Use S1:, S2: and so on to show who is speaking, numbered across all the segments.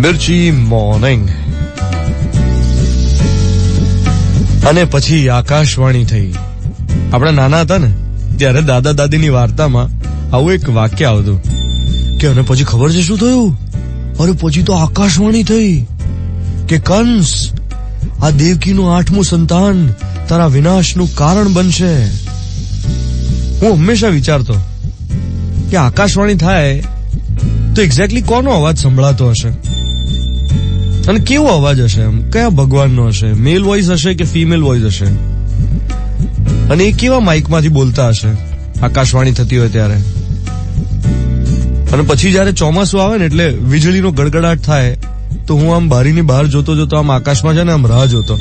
S1: મિર્ચી morning અને પછી આકાશવાણી થઈ. આપણે નાના હતા ને, ત્યારે દાદા દાદીની વાર્તામાં આવું એક વાક્ય આવતું. કે અને પછી ખબર છે શું થયું? અરે પછી તો આકાશવાણી થઈ. કે કંસ, આ દેવકીનું આઠમું સંતાન તારા વિનાશનું કારણ બનશે. હું હંમેશા વિચારતો કે આકાશવાણી થાય તો એક્ઝેક્ટલી કોનો અવાજ સંભળાતો હશે? અને કેવો અવાજ હશે એમ? કયા ભગવાનનો હશે? મેલ વોઇસ હશે કે ફિમેલ વોઇસ હશે? અને એ કેવા માઇકમાંથી બોલતા હશે? આકાશવાણી થતી હોય ત્યારે. અને પછી જયારે ચોમાસું આવે ને એટલે વીજળીનો ગડગડાટ થાય, તો હું આમ બારીની બહાર જોતો જોતો આમ આકાશમાં છે ને આમ રાહ જોતો.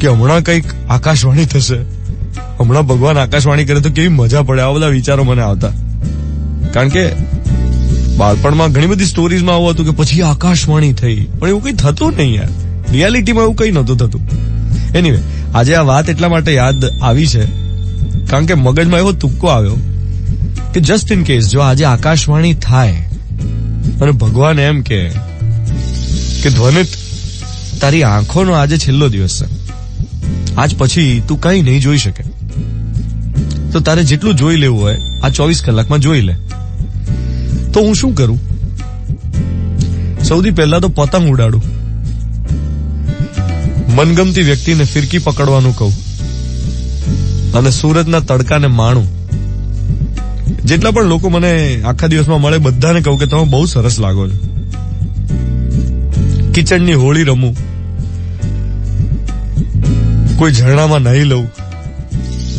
S1: કે હમણાં કંઈક આકાશવાણી થશે. હમણાં ભગવાન આકાશવાણી કરે તો કેવી મજા પડે. આવા બધા વિચારો મને આવતા. કારણ કે બાળપણમાં ઘણી બધી સ્ટોરીઝમાં આવું હતું કે પછી આકાશવાણી થઈ. પણ એવું કઈ થતું નહીં યાર. રિયાલિટીમાં એવું કઈ નહોતું થતું. એનીવે આજે આ વાત એટલા માટે યાદ આવી છે, કારણ કે મગજમાં એવો તુક્કો આવ્યો કે જસ્ટ ઇન કેસ જો આજે આકાશવાણી થાય, અને ભગવાન એમ કે કે, ધ્વનિત, તારી આંખોનો આજે છેલ્લો દિવસ છે. આજ પછી તું કઈ નહીં જોઈ શકે. તો તારે જેટલું જોઈ લેવું હોય, આ ચોવીસ કલાકમાં જોઈ લે. તો હું શું કરું? સૌથી પહેલા તો પતંગ ઉડાડું. મનગમતી વ્યક્તિને ફિરકી પકડવાનું કહું. અને સુરતના તડકાને માણું. જેટલા પણ લોકો મને આખા દિવસમાં મળે, બધાને કહું કે તમે બહુ સરસ લાગો છો. કિચનની હોળી રમું. કોઈ ઝરણામાં નહીં લઉં.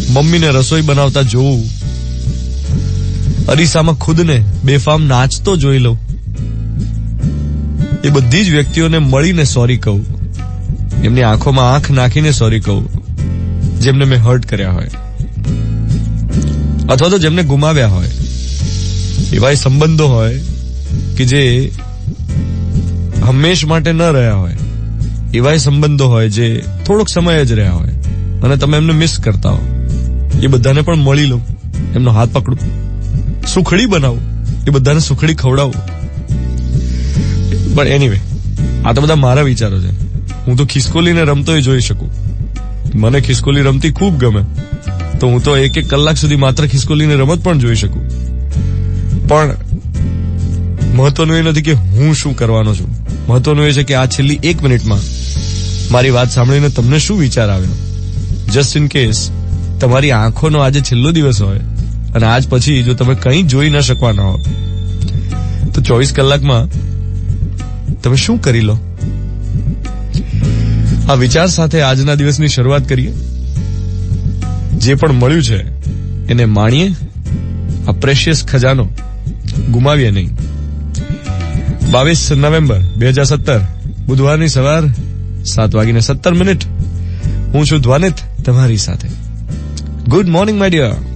S1: મમ્મીને રસોઈ બનાવતા જોવું અરીસામાં ખુદને બેફામ નાચતો જોઈ લઉં. એ બધી જ વ્યક્તિઓને મળીને સોરી કહું. એમની આંખોમાં આંખ નાખીને સોરી કહું, જેમને મેં હર્ટ કર્યા હોય. અથવા તો જેમને ગુમાવ્યા હોય. એવા સંબંધો હોય કે જે હંમેશ માટે ન રહ્યા હોય. એવા સંબંધો હોય જે થોડોક સમય જ રહ્યા હોય. અને તમે એમને મિસ કરતા હો. એ બધાને પણ મળી લો એમનો હાથ પકડું. સુખડી બનાવું. એ બધાને સુખડી ખવડાવો. પણ એનીવે આ તો બધા મારા વિચારો છે. હું તો ખિસકોલીને રમતોય જોઈ શકું. મને ખિસકોલી રમતી ખૂબ ગમે. તો હું તો એક એક કલાક સુધી માત્ર ખિસકોલીને રમત પણ જોઈ શકું. પણ મહત્વનું એ નથી કે હું શું કરવાનો છું. મહત્વનું એ છે કે આ છેલ્લી એક મિનિટમાં મારી વાત સાંભળીને તમને શું વિચાર આવ્યો? જસ્ટ ઇન કેસ તમારી આંખોનો આજે છેલ્લો દિવસ હોય અને આજ પછી જો તમે કંઈ જોઈ ન શકવાના હો તો ચોવીસ કલાકમાં તમે શું કરી લો? આ વિચાર સાથે આજના દિવસની શરૂઆત કરીએ. જે પણ મળ્યું છે, એને માણીએ. આ પ્રેશિયસ ખજાનો ગુમાવીએ નહીં. બાવીસ નવેમ્બર બે હજાર સત્તર, બુધવારની સવાર સાત વાગીને સત્તર મિનિટ. હું છું ધ્વાનિત તમારી સાથે. Good morning my dear